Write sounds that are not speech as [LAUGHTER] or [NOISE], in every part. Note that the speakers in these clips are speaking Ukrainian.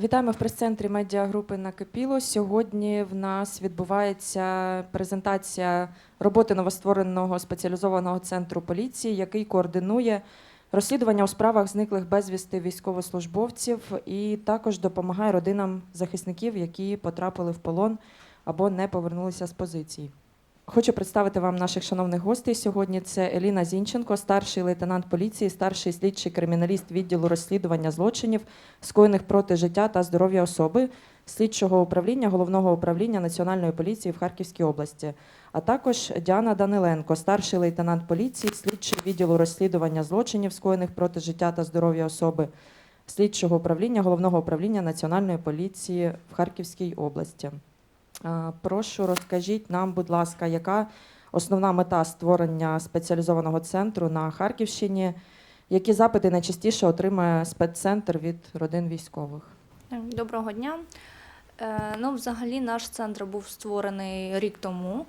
Вітаємо в прес-центрі медіагрупи Накипіло. Сьогодні в нас відбувається презентація роботи новоствореного спеціалізованого центру поліції, який координує розслідування у справах зниклих безвісти військовослужбовців і також допомагає родинам захисників, які потрапили в полон або не повернулися з позицій. Хочу представити вам наших шановних гостей сьогодні. Це Еліна Зінченко, старший лейтенант поліції, старший слідчий криміналіст відділу розслідування злочинів, скоєних проти життя та здоров'я особи, слідчого управління головного управління Національної поліції в Харківській області, а також Діана Даниленко, старший лейтенант поліції, слідчий відділу розслідування злочинів, скоєних проти життя та здоров'я особи, слідчого управління головного управління Національної поліції в Харківській області. А, Прошу, розкажіть нам, будь ласка, яка основна мета створення спеціалізованого центру на Харківщині? Які запити найчастіше отримує спеццентр від родин військових? Доброго дня. Е, Ну, взагалі, наш центр був створений рік тому.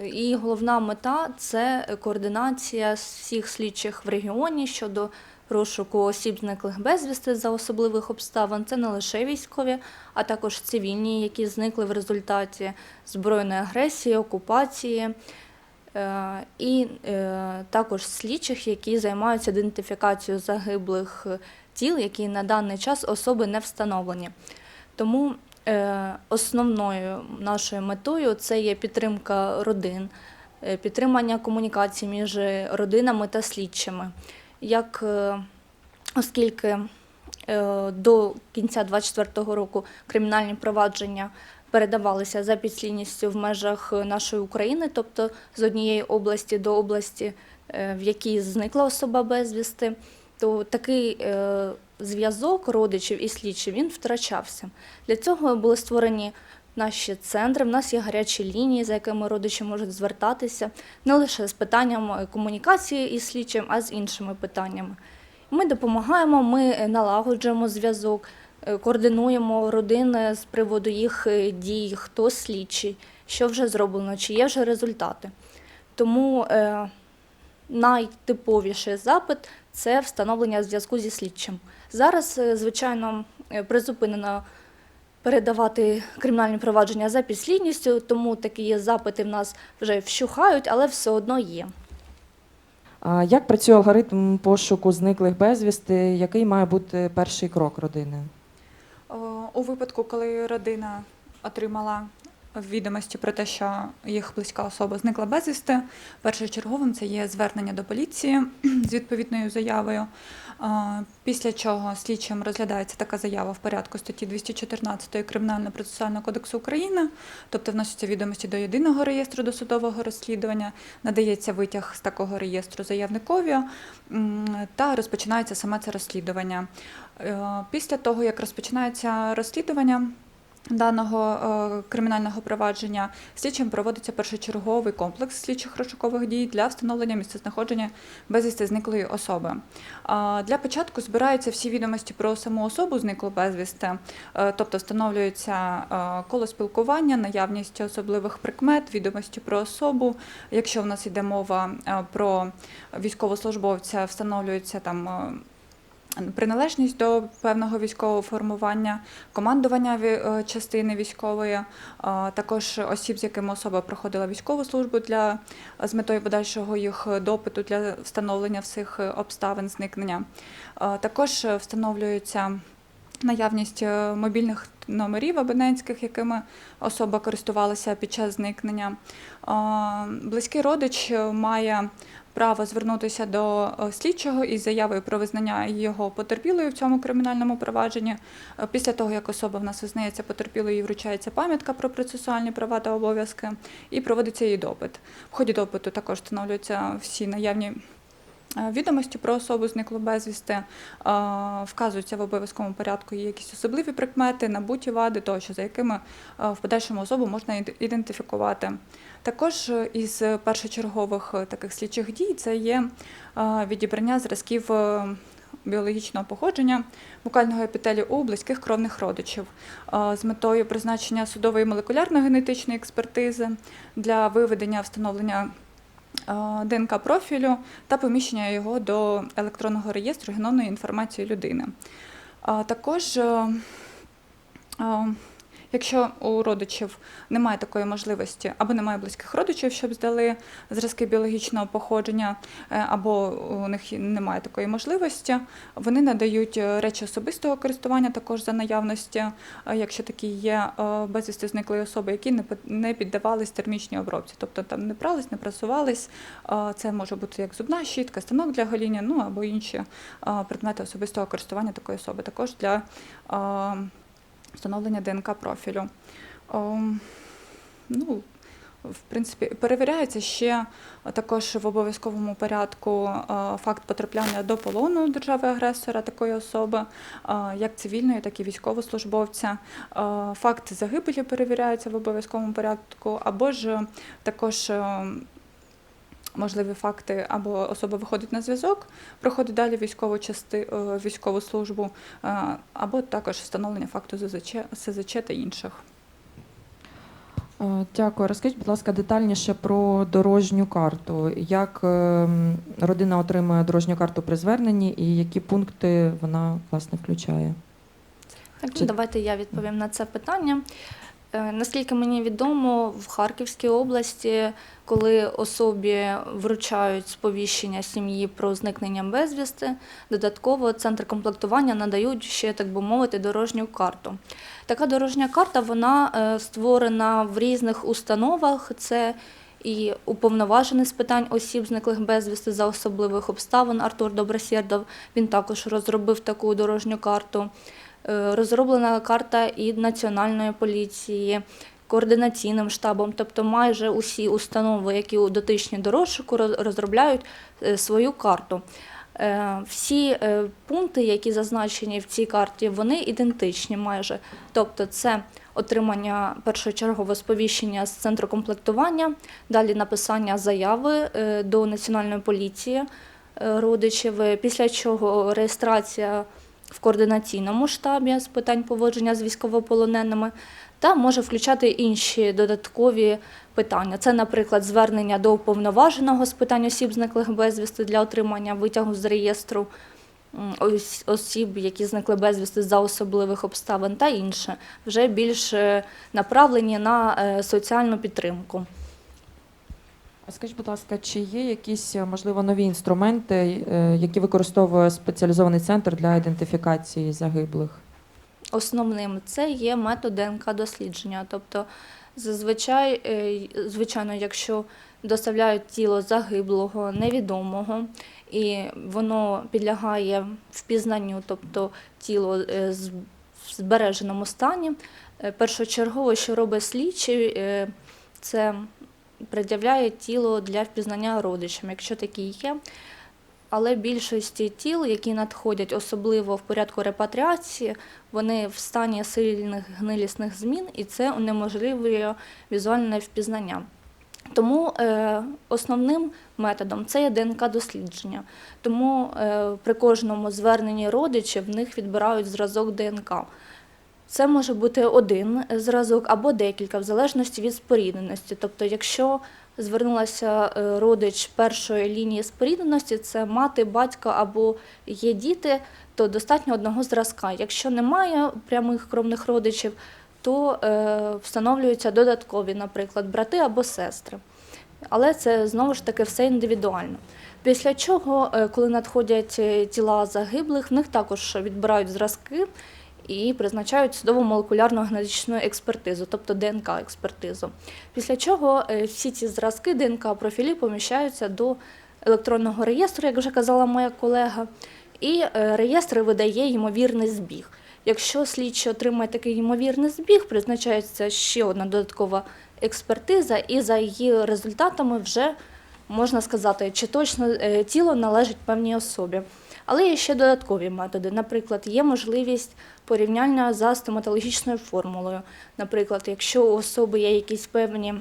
Е, І головна мета це координація всіх слідчих в регіоні щодо розшуку осіб зниклих безвісти за особливих обставин. Це не лише військові, а також цивільні, які зникли в результаті збройної агресії, окупації. Е, І е, також слідчих, які займаються ідентифікацією загиблих тіл, які на даний час особи не встановлені. Тому е, основною нашою метою це є підтримка родин, підтримання комунікації між родинами та слідчими. Як, е, оскільки е, до кінця 2024 року кримінальні провадження передавалися за підслідністю в межах нашої України, тобто з однієї області до області, е, в якій зникла особа безвісти, то такий е, зв'язок родичів і слідчів він втрачався. Для цього були створені наші центри. В нас є гарячі лінії, за якими родичі можуть звертатися не лише з питанням е, комунікації із слідчим, а з іншими питаннями. Ми допомагаємо, ми е, налагоджуємо зв'язок, е, координуємо родини з приводу їх дій, хто слідчий, що вже зроблено, чи є вже результати. Тому найтиповіший запит це встановлення зв'язку зі слідчим. Зараз, звичайно, призупинено передавати кримінальні провадження за підслідністю, тому такі запити в нас вже вщухають, але все одно є. А Як працює алгоритм пошуку зниклих безвісти? Який має бути перший крок родини? О, У випадку, коли родина отримала відомості про те, що їх близька особа зникла безвісти, першочерговим це є звернення до поліції [CLEARS THROAT] з відповідною заявою. Після чого слідчим розглядається така заява в порядку статті 214 Кримінально-процесуального кодексу України, тобто вносяться відомості до єдиного реєстру досудового розслідування, надається витяг з такого реєстру заявникові та розпочинається саме це розслідування. Е, Після того, як розпочинається розслідування даного е, кримінального провадження, слідчим проводиться першочерговий комплекс слідчих розшукових дій для встановлення місцезнаходження безвісти зниклої особи. Для початку збираються всі відомості про саму особу зниклу безвісти, е, тобто встановлюється е, коло спілкування, наявність особливих прикмет, відомості про особу. Якщо в нас йде мова е, про військовослужбовця, встановлюється там. Приналежність до певного військового формування, командування е, частини військової, е, також осіб, з якими особа проходила військову службу для з метою подальшого їх допиту для встановлення всіх обставин зникнення. Е, Також встановлюється наявність мобільних номерів абонентських, якими особа користувалася під час зникнення. Близький родич має право звернутися до е, слідчого із заявою про визнання його потерпілою в цьому кримінальному провадженні. Е, Після того, як особа в нас визнається потерпілою, їй вручається пам'ятка про процесуальні права та обов'язки і проводиться її допит. В ході допиту також встановлюються всі наявні е, відомості про особу зниклу безвісти, вказуються в обов'язковому порядку її якісь особливі прикмети, набуті вади, тощо, за якими в подальшому особу можна ідентифікувати. Також е, із першочергових е, таких слідчих дій це є е, відібрання зразків біологічного походження букального епітелію у близьких кровних родичів з метою призначення судової молекулярно-генетичної експертизи для виведення встановлення ДНК профілю та поміщення його до електронного реєстру геномної інформації людини. Також Якщо у родичів немає такої можливості, або немає близьких родичів, щоб здали зразки біологічного походження, е, або у них немає такої можливості, вони надають е, речі особистого користування також за наявності, е, якщо такі є безвісти зниклої особи, які не піддавались термічній обробці, тобто там не прались, не прасувались. Це може бути як зубна щітка, станок для гоління, ну або інші предмети особистого користування такої особи, також для встановлення ДНК профілю. Ем, Ну, в принципі, перевіряється ще також в обов'язковому порядку е, факт потрапляння до полону держави-агресора такої особи, е, як цивільної, так і військовослужбовця. Е, Факт загибелі перевіряється в обов'язковому порядку, або ж також е, можливі факти, або особа виходить на зв'язок, проходить далі військову части, е, військову службу, е, або також встановлення факту ЗЗЧ, СЗЧ та інших. Е, Дякую. Розкажіть, будь ласка, детальніше про дорожню карту. Як ем, родина отримує дорожню карту при зверненні і які пункти вона власне включає? Так, Чи- ну, давайте я відповім на це питання. Е, Наскільки мені відомо, в Харківській області, коли особі вручають сповіщення сім'ї про зникнення безвісти, додатково центр комплектування надають ще, так би мовити, дорожню карту. Така дорожня карта вона е, створена в різних установах. Це і уповноважений з питань осіб, зниклих безвісти за особливих обставин Артур Добросєрдов. Він також розробив таку дорожню карту. Е, Розроблена карта і Національної поліції, координаційним штабом, тобто майже усі установи, які дотичні до розшуку, розробляють е, свою карту. Е, Всі пункти, які зазначені в цій карті, вони ідентичні майже. Тобто, це отримання першочергового сповіщення з центру комплектування, далі написання заяви до національної поліції родичів, після чого реєстрація в координаційному штабі з питань поводження з військовополоненими та може включати інші додаткові питання. Це, наприклад, звернення до уповноваженого з питань осіб, зниклих безвісти для отримання витягу з реєстру осіб, які зникли безвісти за особливих обставин, та інше, вже більш е, направлені на е, соціальну підтримку. Скажіть, будь ласка, чи є якісь е, можливо нові інструменти, е, які використовує спеціалізований центр для ідентифікації загиблих? Основним це є метод ДНК дослідження. Тобто, зазвичай, е, звичайно, якщо доставляють тіло загиблого, невідомого, і воно підлягає впізнанню, тобто тіло в збереженому стані, першочергово, що робить слідчий, це пред'являє тіло для впізнання родичам, якщо такі є. Але більшості тіл, які надходять, особливо в порядку репатріації, вони в стані сильних гнилісних змін, і це унеможливлює візуальне впізнання. Тому е, основним методом це є ДНК-дослідження. Тому е, при кожному зверненні родичів в них відбирають зразок ДНК. Це може бути один зразок або декілька, в залежності від спорідненості. Тобто, якщо звернулася е, родич першої лінії спорідненості, це мати, батько або є діти, то достатньо одного зразка. Якщо немає прямих кровних родичів, то е, встановлюються додаткові, наприклад, брати або сестри. Але це знову ж таки все індивідуально. Після чого, е, коли надходять тіла загиблих, в них також відбирають зразки і призначають судово молекулярну генетичну експертизу, тобто ДНК-експертизу. Після чого е, всі ці зразки ДНК-профілі поміщаються до електронного реєстру, як вже казала моя колега, і е, реєстр видає ймовірний збіг. Якщо слідчий отримає такий ймовірний збіг, призначається ще одна додаткова експертиза, і за її результатами вже можна сказати, чи точно е, тіло належить певній особі. Але є ще додаткові методи. Наприклад, є можливість порівняння за стоматологічною формулою. Наприклад, якщо у особи є якісь певні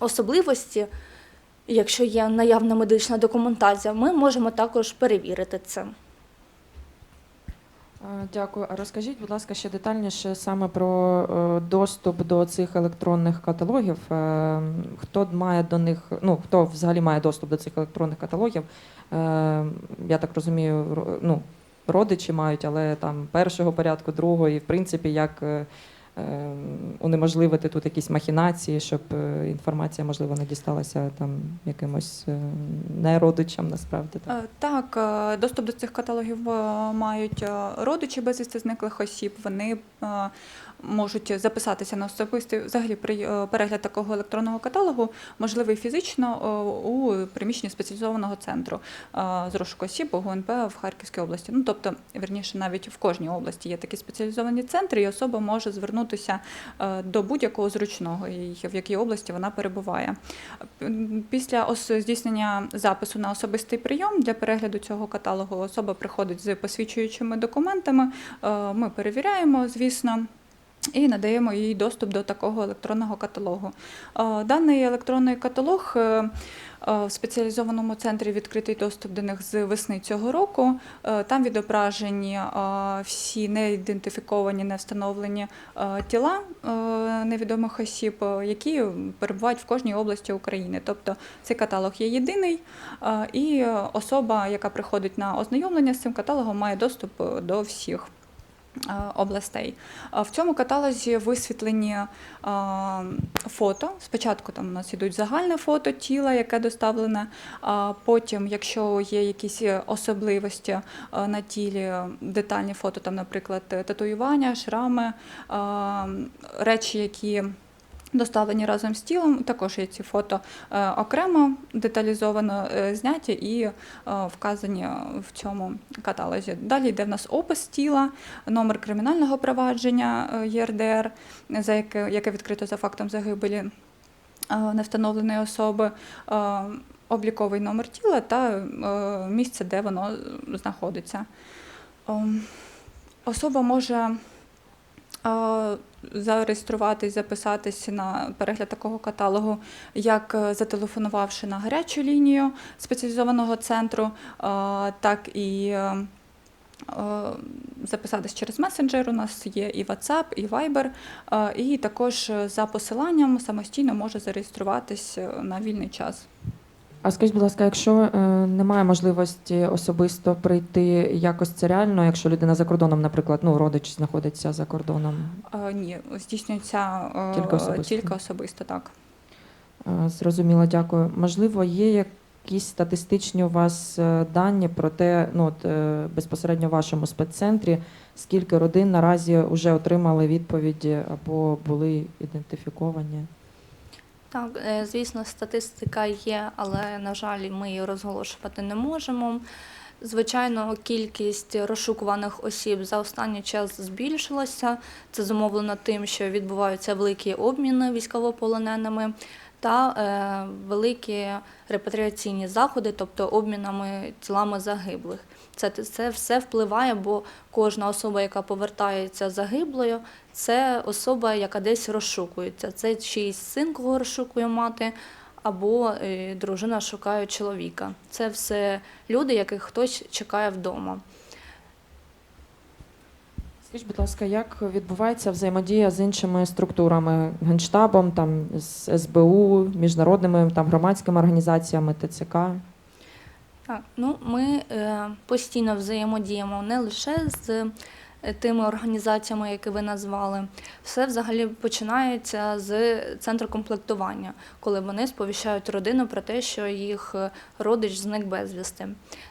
особливості, якщо є наявна медична документація, ми можемо також перевірити це. Е, Дякую. А розкажіть, будь ласка, ще детальніше саме про е, доступ до цих електронних каталогів. Е, Хто має до них, ну хто взагалі має доступ до цих електронних каталогів? Я так розумію, ну, родичі мають, але там першого порядку, другого, і в принципі, як унеможливити тут якісь махінації, щоб е, інформація, можливо, не дісталася там якимось неродичам, не родичам насправді. Так. Е, Так, е, доступ до цих каталогів е, мають е, родичі безвісти зниклих осіб. Вони е, можуть записатися на особистий взагалі е, перегляд такого електронного каталогу можливий фізично е, у приміщенні спеціалізованого центру е, з розшуку осіб ГУНП в Харківській області. Ну тобто, вірніше, навіть в кожній області є такі спеціалізовані центри, і особа може звернутися до будь-якого зручного, в якій області вона перебуває. Після здійснення запису на особистий прийом для перегляду цього каталогу особа приходить з посвідчуючими документами. Ми перевіряємо, звісно. І надаємо їй доступ до такого електронного каталогу. Е, Даний електронний каталог е, е, в спеціалізованому центрі відкритий доступ до них з весни цього року. Там відображені всі неідентифіковані, не встановлені тіла невідомих осіб, які перебувають в кожній області України. Тобто цей каталог є єдиний, і особа, яка приходить на ознайомлення з цим каталогом, має доступ до всіх. Е, Областей в цьому каталозі висвітлені е, фото. Спочатку там у нас ідуть загальне фото тіла, яке доставлене. Потім, якщо є якісь особливості е, на тілі, детальні фото, там, наприклад, татуювання, шрами, речі, які доставлені разом з тілом. Також є ці фото е, окремо деталізовано е, зняті і е, вказані в цьому каталозі. Далі йде в нас опис тіла, номер кримінального провадження ЄРДР, за яке, яке відкрито за фактом загибелі невстановленої особи. Обліковий номер тіла та місце, де воно знаходиться. Ем, Особа може зареєструватись, записатись на перегляд такого каталогу, як е, зателефонувавши на гарячу лінію спеціалізованого центру, е, так і е, записатись через месенджер. У нас є і WhatsApp, і Viber, і також за посиланням самостійно може зареєструватись на вільний час. А скажіть, будь ласка, якщо е, немає можливості особисто прийти, якось це реально, якщо людина за кордоном, наприклад, ну родич знаходиться за кордоном, Е, Ні, здійснюється е, Тільки особисто. тільки особисто так. Е, Зрозуміло, дякую. Можливо, є якісь статистичні у вас е, дані про те, ну от е, безпосередньо в вашому спеццентрі, скільки родин наразі вже отримали відповіді або були ідентифіковані? Так, е, звісно, статистика є, але, на жаль, ми її розголошувати не можемо. Звичайно, кількість розшукуваних осіб за останній час збільшилася. Це зумовлено тим, що відбуваються великі обміни військовополоненими та е, великі репатріаційні заходи, тобто обмінами тілами загиблих. Це, це все впливає, бо кожна особа, яка повертається загиблою, це особа, яка десь розшукується. Це чийсь син, кого розшукує мати, або е, дружина шукає чоловіка. Це все люди, яких хтось чекає вдома. Скажіть, будь ласка, як відбувається взаємодія з іншими структурами, генштабом, там з СБУ, міжнародними там громадськими організаціями, ТЦК? Так, ну ми е, постійно взаємодіємо не лише з тими організаціями, які ви назвали. Все взагалі починається з центру комплектування, коли вони сповіщають родину про те, що їх е, родич зник безвісти.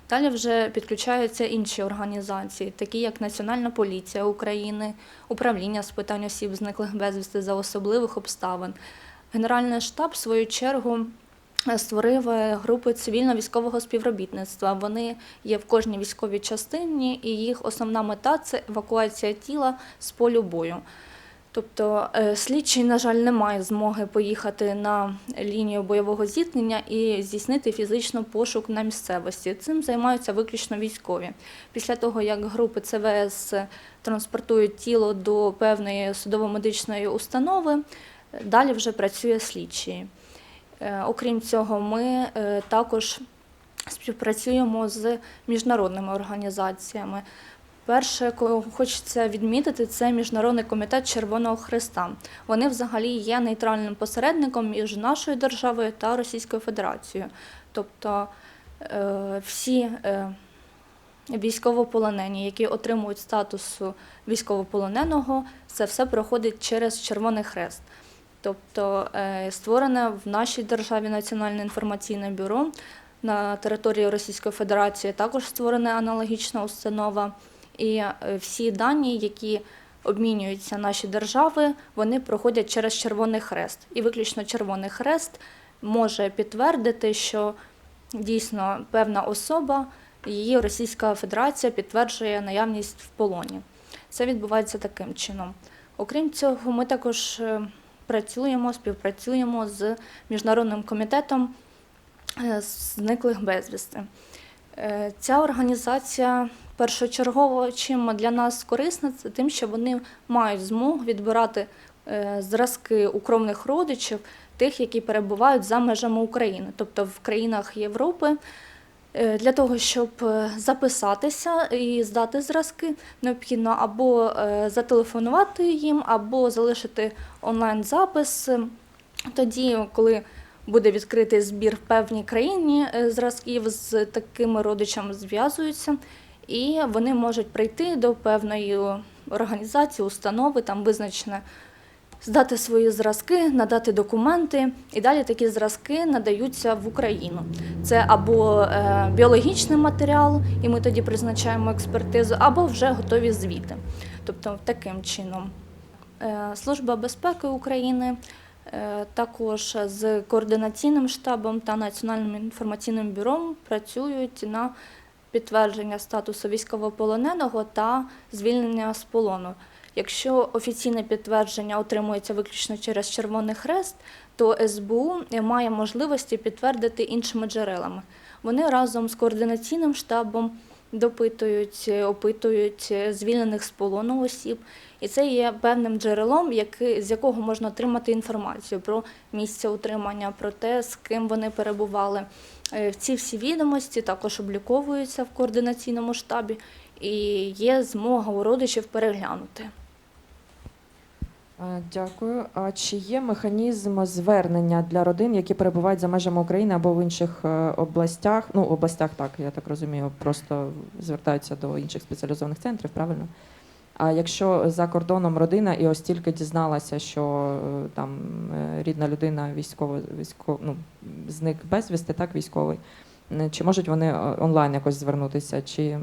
Далі вже підключаються інші організації, такі як Національна поліція України, управління з питань осіб, зниклих безвісти за особливих обставин. Генеральний штаб, в свою чергу, створив е, групи цивільно-військового співробітництва. Вони є в кожній військовій частині, і їх основна мета це евакуація тіла з полю бою. Тобто е, слідчий, на жаль, не має змоги поїхати на лінію бойового зіткнення і здійснити фізично пошук на місцевості. Цим займаються виключно військові. Після того, як групи ЦВС транспортують тіло до певної судово-медичної установи, е, далі вже працює слідчий. Е, Окрім цього, ми е, також співпрацюємо з міжнародними організаціями. Перше, кого хочеться відмітити, це Міжнародний комітет Червоного Христа. Вони взагалі є нейтральним посередником між нашою державою та Російською Федерацією. Тобто е, всі військовополонені, які отримують статусу військовополоненого, це все проходить через Червоний Хрест. Тобто е, створене в нашій державі Національне інформаційне бюро на території Російської Федерації також створена аналогічна установа. І е, всі дані, які обмінюються наші держави, вони проходять через Червоний Хрест. І виключно Червоний Хрест може підтвердити, що дійсно певна особа, її Російська Федерація підтверджує наявність в полоні. Це відбувається таким чином. Окрім цього, ми також е, працюємо, співпрацюємо з міжнародним комітетом е, зниклих безвісти. Е, Ця організація першочергово чим для нас корисна, це тим, що вони мають змогу відбирати е, зразки укромних родичів тих, які перебувають за межами України, тобто в країнах Європи. Е, Для того, щоб е, записатися і здати зразки, необхідно або е, зателефонувати їм, або залишити онлайн-запис. Тоді, коли буде відкритий збір в певній країні зразків з такими родичами зв'язуються, і вони можуть прийти до певної організації, установи, там визначене здати свої зразки, надати документи, і далі такі зразки надаються в Україну. Це або е, біологічний матеріал, і ми тоді призначаємо експертизу, або вже готові звіти. Тобто таким чином. Е, Служба безпеки України е, також з координаційним штабом та Національним інформаційним бюро працюють на підтвердження статусу військовополоненого та звільнення з полону. Якщо офіційне підтвердження отримується виключно через Червоний Хрест, то СБУ має можливості підтвердити іншими джерелами. Вони разом з координаційним штабом допитують, опитують звільнених з полону осіб, і це є певним джерелом, яки- з якого можна отримати інформацію про місце утримання, про те, з ким вони перебували. Е, Ці всі відомості також обліковуються в координаційному штабі, і є змога у родичів переглянути. Е, Дякую. А чи є механізм звернення для родин, які перебувають за межами України або в інших е, областях? Ну, областях, так, я так розумію, просто звертаються до інших спеціалізованих центрів, правильно? А якщо за кордоном родина і ось тільки дізналася, що е, там рідна людина військово, військово, ну, зник безвісти, так, військовий, чи можуть вони онлайн якось звернутися? Чи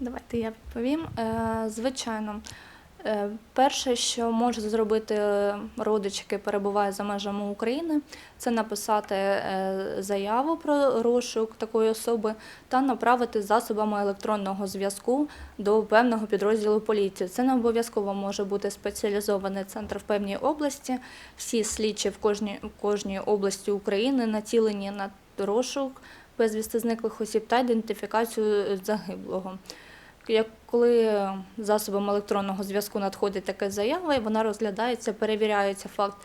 Давайте я відповім. Е, Звичайно, Е, перше, що може зробити родич, який перебуває за межами України, це написати е, заяву про розшук такої особи та направити засобами електронного зв'язку до певного підрозділу поліції. Це не обов'язково може бути спеціалізований центр в певній області. Всі слідчі в кожній, в кожній області України націлені на розшук безвісти зниклих осіб та ідентифікацію загиблого. Як коли засобом електронного зв'язку надходить така заява, і вона розглядається, перевіряється факт,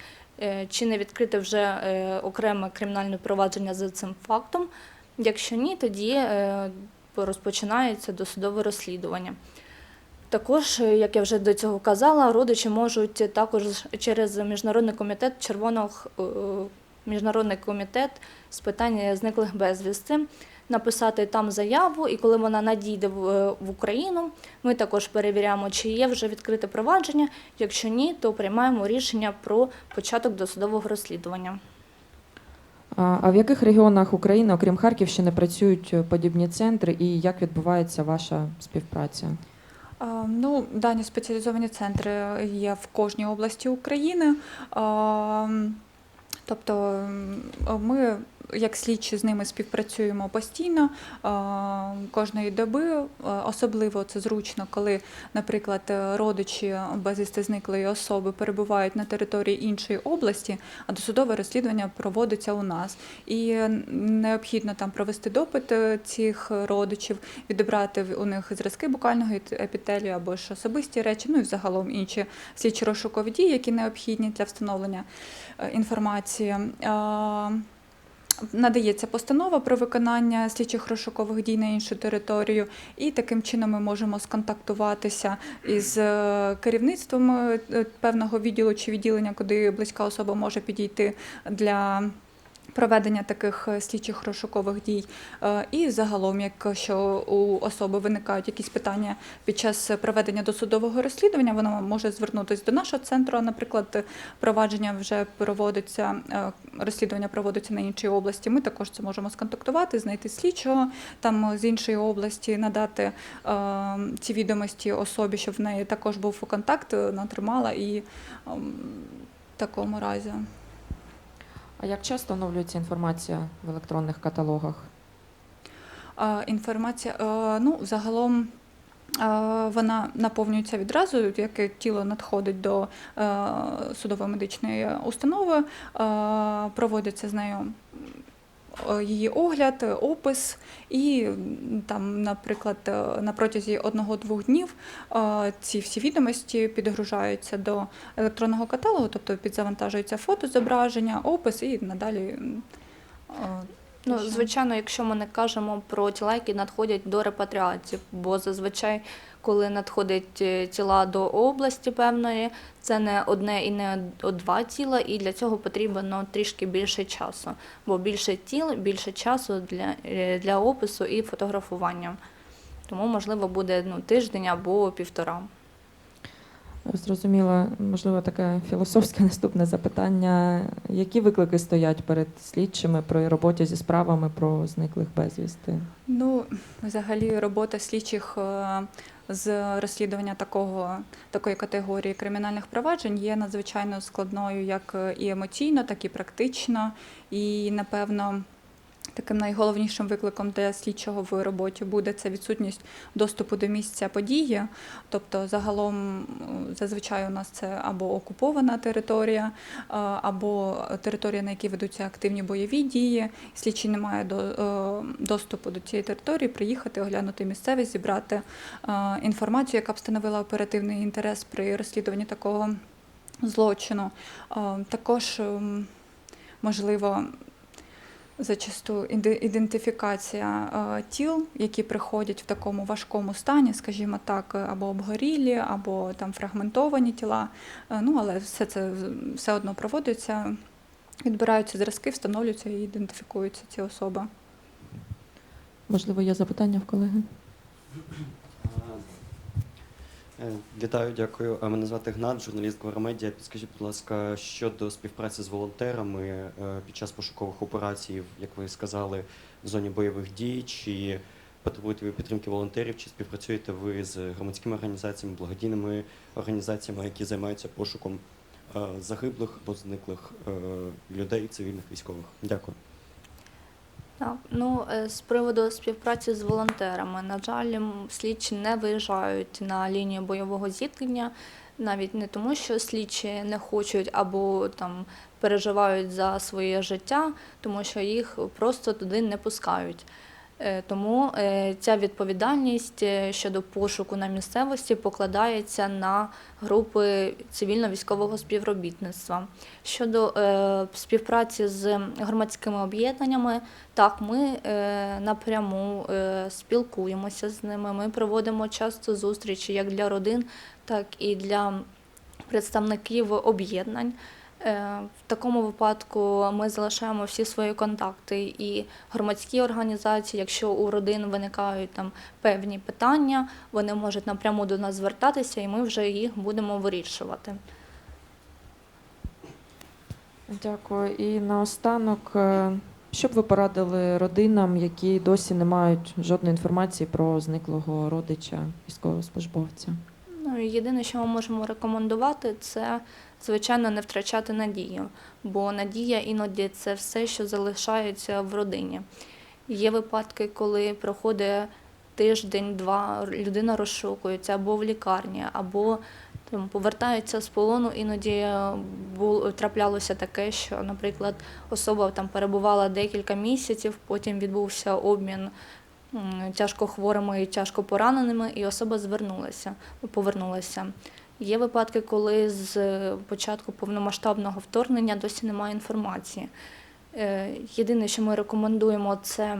е, чи не відкрите вже е, окреме кримінальне провадження за цим фактом. Якщо ні, тоді е, розпочинається досудове розслідування. Також, як я вже до цього казала, родичі можуть також через міжнародний комітет червоного міжнародний комітет з питань зниклих безвісти написати там заяву, і коли вона надійде в, е, в Україну, ми також перевіряємо, чи є вже відкрите провадження. Якщо ні, то приймаємо рішення про початок досудового розслідування. А а в яких регіонах України, окрім Харківщини, працюють е, подібні центри і як відбувається ваша співпраця? Ну, дані спеціалізовані центри є в кожній області України. Тобто ми, як слідчі, з ними співпрацюємо постійно кожної доби. Особливо це зручно, коли, наприклад, е, родичі безвісти зниклої особи перебувають на території іншої області, а досудове розслідування проводиться у нас. І е, необхідно там провести допит е, цих родичів, відібрати у них зразки букального епітелію або ж особисті речі, ну і взагалом інші слідчі розшукові дії, які необхідні для встановлення е, інформації. Надається постанова про виконання слідчих розшукових дій на іншу територію, і таким чином ми можемо сконтактуватися із е, керівництвом е, певного відділу чи відділення, куди близька особа може підійти для проведення таких е, слідчих розшукових дій. Е, І загалом, якщо у особи виникають якісь питання під час проведення досудового розслідування, вона може звернутися до нашого центру. Наприклад, провадження вже проводиться, е, розслідування проводиться на іншій області. Ми також це можемо сконтактувати, знайти слідчого там з іншої області, надати ці відомості особі, щоб в неї також був контакт, е, вона тримала і ем, в такому разі. А як часто оновлюється інформація в електронних каталогах? Інформація, е, ну, загалом е, вона наповнюється відразу, яке тіло надходить до е, судово-медичної установи, проводиться з нею її огляд, е, опис, і там, наприклад, е, на протязі одного-двох днів е, ці всі відомості підгружаються до електронного каталогу, тобто підзавантажується фото, зображення, опис і надалі. е, Ну, звичайно, якщо ми не кажемо про тіла, які надходять до репатріації, бо зазвичай, коли надходять е, тіла до області певної, це не одне і не два тіла, і для цього потрібно трішки більше часу. Бо більше тіл, більше часу для, е, для опису і фотографування. Тому, можливо, буде ну, тиждень або півтора. Зрозуміло, можливо, таке філософське [LAUGHS] наступне запитання. Які виклики стоять перед слідчими при роботі зі справами про зниклих безвісти? Ну, взагалі, робота слідчих е, з розслідування такого, такої категорії кримінальних проваджень є надзвичайно складною як е, і емоційно, так і практично. І, напевно, таким найголовнішим викликом для слідчого в роботі буде це відсутність доступу до місця події. Тобто, загалом, зазвичай у нас це або окупована територія, е, або територія, на якій ведуться активні бойові дії. Слідчий не має е, доступу до цієї території, приїхати, оглянути місцевість, зібрати е, інформацію, яка б становила оперативний інтерес при розслідуванні такого злочину. Е, Також ем, можливо. Зачасту ідентифікація е, тіл, які приходять в такому важкому стані, скажімо так, або обгорілі, або там фрагментовані тіла. Е, ну, але все це все одно проводиться, відбираються зразки, встановлюються і ідентифікуються ці особи. Можливо, є запитання в колеги? Е, Вітаю, дякую. Е, Мене звати Гнат, журналіст Гварамедіа. Підскажіть, будь ласка, щодо співпраці з волонтерами е, під час пошукових операцій, як ви сказали, в зоні бойових дій, чи потребуєте ви підтримки волонтерів, чи співпрацюєте ви з громадськими організаціями, благодійними організаціями, які займаються пошуком загиблих або зниклих людей, цивільних військових? Дякую. Так, ну е, з приводу співпраці з волонтерами, на жаль, слідчі не виїжджають на лінію бойового зіткнення, навіть не тому, що слідчі не хочуть або там переживають за своє життя, тому що їх просто туди не пускають. Е, Тому е, ця відповідальність е, щодо пошуку на місцевості покладається на групи цивільно-військового співробітництва. Щодо співпраці з громадськими об'єднаннями, так, ми напряму спілкуємося з ними. Ми проводимо часто зустрічі як для родин, так і для представників об'єднань. Е, В такому випадку ми залишаємо всі свої контакти і громадські організації. Якщо у родин виникають там певні питання, вони можуть напряму до нас звертатися, і ми вже їх будемо вирішувати. Дякую. І наостанок, е, що б ви порадили родинам, які досі не мають жодної інформації про зниклого родича військовослужбовця? Єдине, що ми можемо рекомендувати, це звичайно не втрачати надію, бо надія іноді це все, що залишається в родині. Є випадки, коли проходить тиждень-два, людина розшукується або в лікарні, або там, повертаються з полону. Іноді е, бу- траплялося таке, що, наприклад, особа там перебувала декілька місяців, потім відбувся обмін тяжко хворими і тяжко пораненими, і особа звернулася, повернулася. Є випадки, коли з початку повномасштабного вторгнення досі немає інформації. Е, Єдине, що ми рекомендуємо, це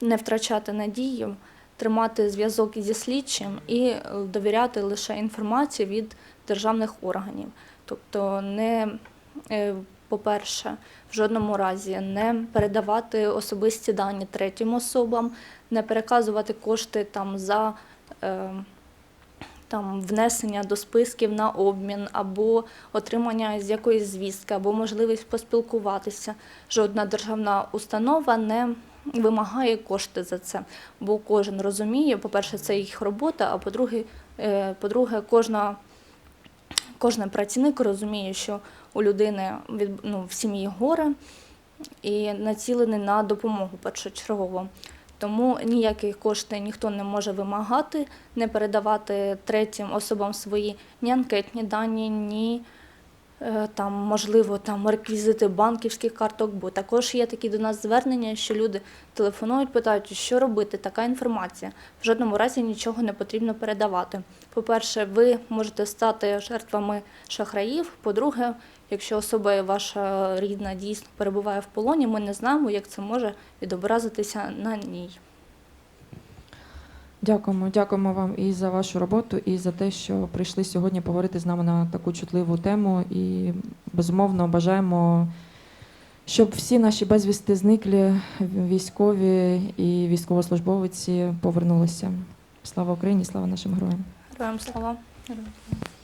не втрачати надію, тримати зв'язок зі слідчим і е, довіряти лише інформації від державних органів. Тобто не е, по-перше, в жодному разі не передавати особисті дані третім особам, не переказувати кошти там за е, там, внесення до списків на обмін або отримання з якоїсь звістки, або можливість поспілкуватися. Жодна державна установа не вимагає кошти за це, бо кожен розуміє, по-перше, це їх робота, а по-друге, е, по-друге, кожна, кожен працівник розуміє, що у людини від, ну, в сім'ї горе і націлений на допомогу першочергово. Тому ніякі кошти ніхто не може вимагати, не передавати третім особам свої ні анкетні дані, ні там, можливо, там реквізити банківських карток, бо також є такі до нас звернення, що люди телефонують, питають, що робити, така інформація. В жодному разі нічого не потрібно передавати. По-перше, ви можете стати жертвами шахраїв. По-друге, якщо особа ваша рідна дійсно перебуває в полоні, ми не знаємо, як це може відобразитися на ній. Дякуємо, дякуємо вам і за вашу роботу, і за те, що прийшли сьогодні поговорити з нами на таку чутливу тему. І безумовно бажаємо, щоб всі наші безвісти зниклі військові і військовослужбовиці повернулися. Слава Україні, слава нашим героям. Героям слава! Героям слава!